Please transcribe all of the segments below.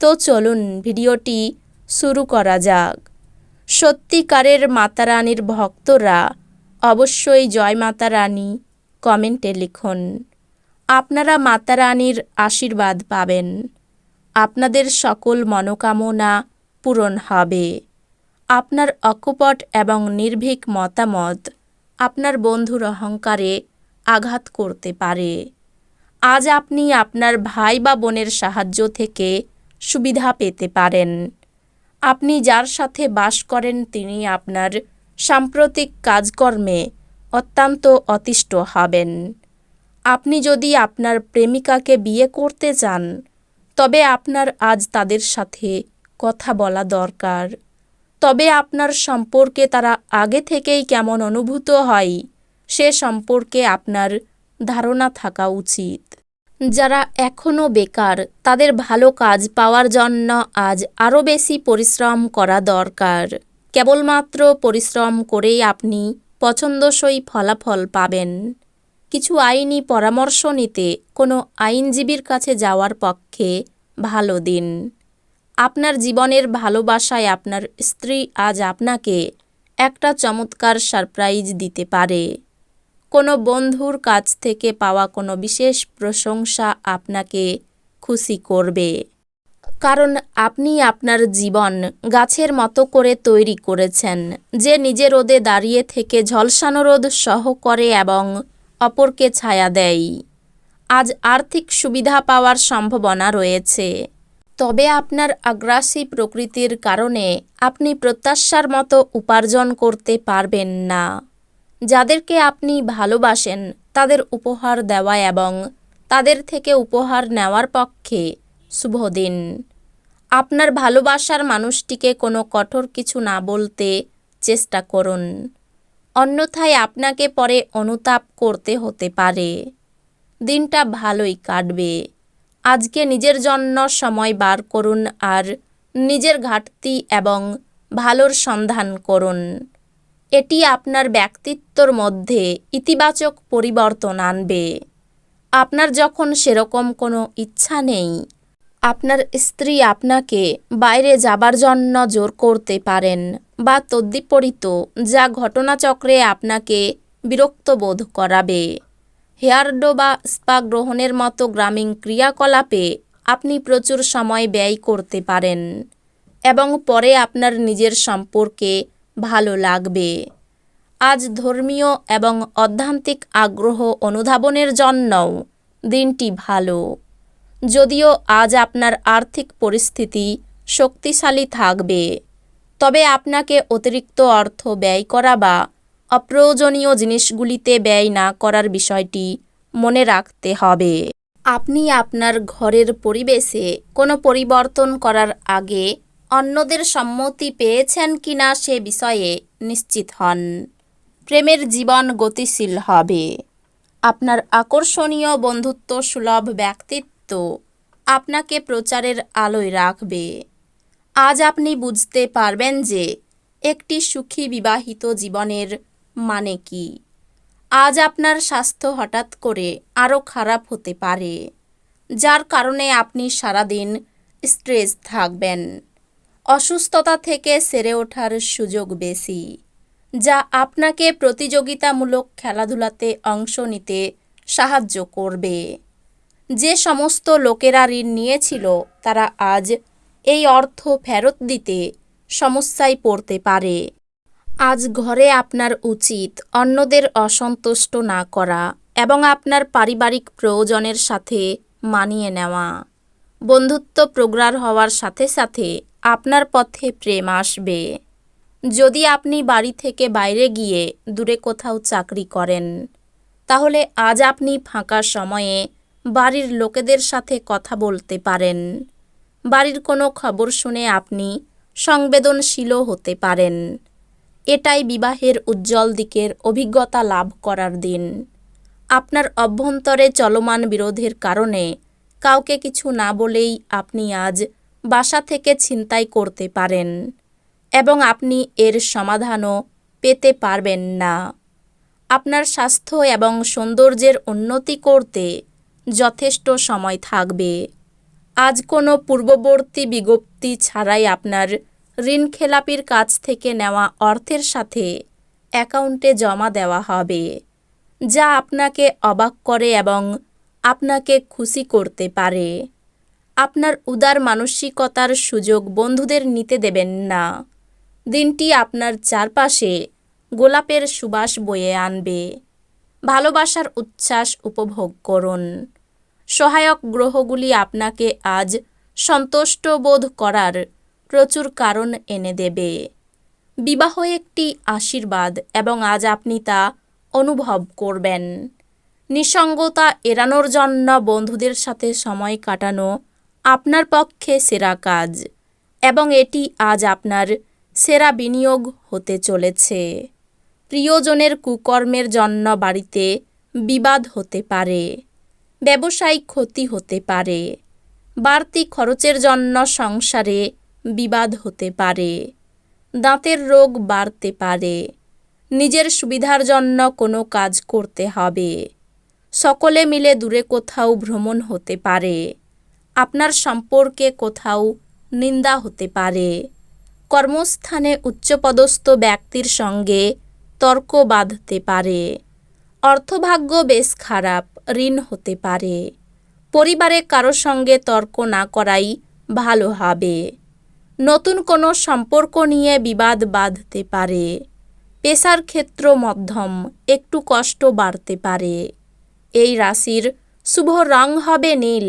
তো চলুন ভিডিওটি শুরু করা যাক। সত্যিকারের মাতারানীর ভক্তরা অবশ্যই জয় মাতা রানী কমেন্টে লিখুন। আপনারা মাতারানীর আশীর্বাদ পাবেন। আপনাদের সকল মনোকামনা পূরণ হবে। আপনার অকপট এবং নির্ভীক মতামত আপনার বন্ধুর অহংকারে আঘাত করতে পারে। আজ আপনি আপনার ভাই বা বোনের সাহায্য থেকে সুবিধা পেতে পারেন। আপনি যার সাথে বাস করেন, তিনি আপনার সাম্প্রতিক কাজকর্মে অত্যন্ত অতিষ্ঠ হবেন। আপনি যদি আপনার প্রেমিকাকে বিয়ে করতে চান, তবে আপনার আজ তাদের সাথে কথা বলা দরকার। তবে আপনার সম্পর্কে তারা আগে থেকেই কেমন অনুভূত হয়, সে সম্পর্কে আপনার ধারণা থাকা উচিত। যারা এখনও বেকার, তাদের ভালো কাজ পাওয়ার জন্য আজ আরও বেশি পরিশ্রম করা দরকার। কেবলমাত্র পরিশ্রম করেই আপনি পছন্দসই ফলাফল পাবেন। কিছু আইনি পরামর্শ নিতে কোনো আইনজীবীর কাছে যাওয়ার পক্ষে ভালো দিন। আপনার জীবনের ভালোবাসায় আপনার স্ত্রী আজ আপনাকে একটা চমৎকার সারপ্রাইজ দিতে পারে। কোনো বন্ধুর কাছ থেকে পাওয়া কোনো বিশেষ প্রশংসা আপনাকে খুশি করবে। কারণ আপনি আপনার জীবন গাছের মতো করে তৈরি করেছেন, যে নিজের রোদে দাঁড়িয়ে থেকে ঝলসানো রোদ সহ করে এবং অপরকে ছায়া দেয়। আজ আর্থিক সুবিধা পাওয়ার সম্ভাবনা রয়েছে। তবে আপনার আগ্রাসী প্রকৃতির কারণে আপনি প্রত্যাশার মতো উপার্জন করতে পারবেন না। যাদেরকে আপনি ভালোবাসেন, তাদের উপহার দেওয়া এবং তাদের থেকে উপহার নেওয়ার পক্ষে শুভ দিন। আপনার ভালোবাসার মানুষটিকে কোনো কঠোর কিছু না বলতে চেষ্টা করুন। অন্যথায় আপনাকে পরে অনুতাপ করতে হতে পারে। দিনটা ভালোই কাটবে। আজকে নিজের জন্য সময় বার করুন আর নিজের ঘাটতি এবং ভালোর সন্ধান করুন। এটি আপনার ব্যক্তিত্বর মধ্যে ইতিবাচক পরিবর্তন আনবে। আপনার যখন সেরকম কোনো ইচ্ছা নেই, আপনার স্ত্রী আপনাকে বাইরে যাবার জন্য জোর করতে পারেন বা তদ্বিপরীত যা ঘটনাচক্রে আপনাকে বিরক্ত বোধ করাবে। হেয়ারডো বা স্পা গ্রহণের মতো গ্রামীণ ক্রিয়াকলাপে আপনি প্রচুর সময় ব্যয় করতে পারেন এবং পরে আপনার নিজের সম্পর্কে ভালো লাগবে। আজ ধর্মীয় এবং অধ্যান্তিক আগ্রহ অনুধাবনের জন্যও দিনটি ভালো। যদিও আজ আপনার আর্থিক পরিস্থিতি শক্তিশালী থাকবে, তবে আপনাকে অতিরিক্ত অর্থ ব্যয় করা বা অপ্রয়োজনীয় জিনিসগুলিতে ব্যয় না করার বিষয়টি মনে রাখতে হবে। আপনি আপনার ঘরের পরিবেশে কোনো পরিবর্তন করার আগে অন্যদের সম্মতি পেয়েছেন কিনা সে বিষয়ে নিশ্চিত হন। প্রেমের জীবন গতিশীল হবে। আপনার আকর্ষণীয় বন্ধুত্ব সুলভ ব্যক্তিত্ব আপনাকে প্রচারের আলোয় রাখবে। আজ আপনি বুঝতে পারবেন যে একটি সুখী বিবাহিত জীবনের মানে কি। আজ আপনার স্বাস্থ্য হঠাৎ করে আরও খারাপ হতে পারে, যার কারণে আপনি সারাদিন স্ট্রেস থাকবেন। অসুস্থতা থেকে সেরে ওঠার সুযোগ বেশি, যা আপনাকে প্রতিযোগিতামূলক খেলাধুলাতে অংশ নিতে সাহায্য করবে। যে সমস্ত লোকেরা ঋণ নিয়েছিল, তারা আজ এই অর্থ ফেরত দিতে সমস্যায় পড়তে পারে। আজ ঘরে আপনার উচিত অন্যদের অসন্তুষ্ট না করা এবং আপনার পারিবারিক প্রয়োজনের সাথে মানিয়ে নেওয়া। বন্ধুত্ব প্রগাঢ় হওয়ার সাথে সাথে আপনার পথে প্রেম আসবে। যদি আপনি বাড়ি থেকে বাইরে গিয়ে দূরে কোথাও চাকরি করেন, তাহলে আজ আপনি ফাঁকা সময়ে বাড়ির লোকেদের সাথে কথা বলতে পারেন। বাড়ির কোনো খবর শুনে আপনি সংবেদনশীলও হতে পারেন। এটাই বিবাহের উজ্জ্বল দিকের অভিজ্ঞতা লাভ করার দিন। আপনার অভ্যন্তরে চলমান বিরোধের কারণে কাউকে কিছু না বলেই আপনি আজ বাসা থেকে ছিনতাই করতে পারেন এবং আপনি এর সমাধানও পেতে পারবেন না। আপনার স্বাস্থ্য এবং সৌন্দর্যের উন্নতি করতে যথেষ্ট সময় থাকবে। আজ কোনো পূর্ববর্তী বিজ্ঞপ্তি ছাড়াই আপনার ঋণ খেলাপির কাছ থেকে নেওয়া অর্থের সাথে অ্যাকাউন্টে জমা দেওয়া হবে, যা আপনাকে অবাক করে এবং আপনাকে খুশি করতে পারে। আপনার উদার মানসিকতার সুযোগ বন্ধুদের নিতে দেবেন না। দিনটি আপনার চারপাশে গোলাপের সুবাস বয়ে আনবে। ভালোবাসার উচ্ছ্বাস উপভোগ করুন। সহায়ক গ্রহগুলি আপনাকে আজ সন্তুষ্ট বোধ করার প্রচুর কারণ এনে দেবে। বিবাহ একটি আশীর্বাদ এবং আজ আপনি তা অনুভব করবেন। নিঃসঙ্গতা এড়ানোর জন্য বন্ধুদের সাথে সময় কাটানো আপনার পক্ষে সেরা কাজ, এবং এটি আজ আপনার সেরা বিনিয়োগ হতে চলেছে। প্রিয়জনের কুকর্মের জন্য বাড়িতে বিবাদ হতে পারে, ব্যবসায়িক ক্ষতি হতে পারে, বাড়তি খরচের জন্য সংসারে বিবাদ হতে পারে, দাঁতের রোগ বাড়তে পারে, নিজের সুবিধার জন্য কোনো কাজ করতে হবে, সকলে মিলে দূরে কোথাও ভ্রমণ হতে পারে। আপনার সম্পর্কে কোথাও নিন্দা হতে পারে। কর্মস্থানে উচ্চপদস্থ ব্যক্তির সঙ্গে তর্ক বাঁধতে পারে। অর্থভাগ্য বেশ খারাপ, ঋণ হতে পারে। পরিবারে কারও সঙ্গে তর্ক না করাই ভালো হবে। নতুন কোনো সম্পর্ক নিয়ে বিবাদ বাঁধতে পারে। পেশার ক্ষেত্র মধ্যম, একটু কষ্ট বাড়তে পারে। এই রাশির শুভ রং হবে নীল।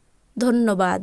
ধন্যবাদ।